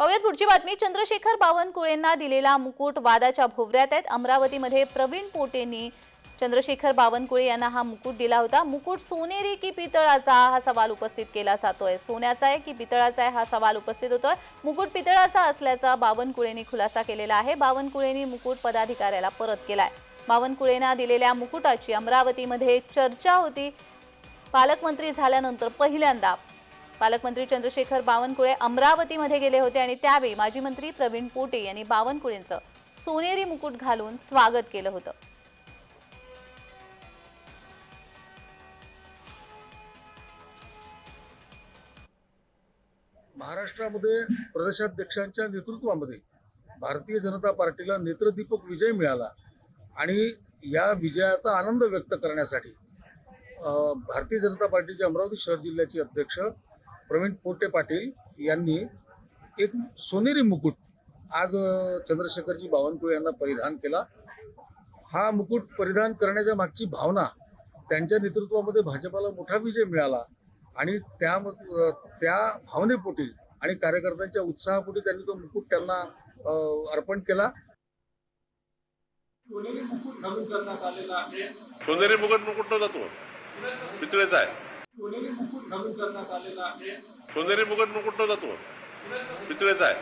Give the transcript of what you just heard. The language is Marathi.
पाहूयात पुढची बातमी. चंद्रशेखर बावनकुळेंना दिलेला मुकुट वादाच्या भोवऱ्यात आहेत. अमरावतीमध्ये प्रवीण पोटेंनी चंद्रशेखर बावनकुळे यांना हा मुकुट दिला होता. मुकुट सोनेरी की पितळाचा हा सवाल उपस्थित केला जातोय. सोन्याचा आहे की पितळाचा आहे हा सवाल उपस्थित होतोय. मुकुट पितळाचा असल्याचा बावनकुळेंनी खुलासा केलेला आहे. बावनकुळेंनी मुकुट पदाधिकाऱ्याला परत केलाय. बावनकुळेंना दिलेल्या मुकुटाची अमरावतीमध्ये चर्चा होती. पालकमंत्री झाल्यानंतर पहिल्यांदा पालकमंत्री चंद्रशेखर बावनकुळे अमरावतीमध्ये गेले होते आणि त्यावेळी माजी मंत्री प्रवीण पोटे यांनी बावनकुळेंचं सोनेरी मुकुट घालून स्वागत केलं होतं. महाराष्ट्रामध्ये प्रदेशाध्यक्षांच्या नेतृत्वामध्ये भारतीय जनता पार्टीला नेत्रदीपक विजय मिळाला आणि या विजयाचा आनंद व्यक्त करण्यासाठी भारतीय जनता पार्टीचे अमरावती शहर जिल्ह्याचे अध्यक्ष प्रवीण पोटे पाटील यांनी एक सोनेरी मुकुट आज चंद्रशेखरजी बावनकुळे यांना परिधान केला. हा मुकुट परिधान करण्याच्या मागची भावना त्यांच्या नेतृत्वामध्ये भाजपाला मोठा विजय मिळाला आणि त्या त्या भावनेपोटी आणि कार्यकर्त्यांच्या उत्साहापोटी त्यांनी तो मुकुट त्यांना अर्पण केला. सोनेरी मुकुट घालून करण्यात आलेला आहे. सोनेरी मुकुट मुकुट नव्हता तो पितळेचा आहे. सोनेरी मुकुट घालून करण्यात आलेला आहे. सोनेरी मुकुट मुकुट नव्हता तो पितळेचा आहे.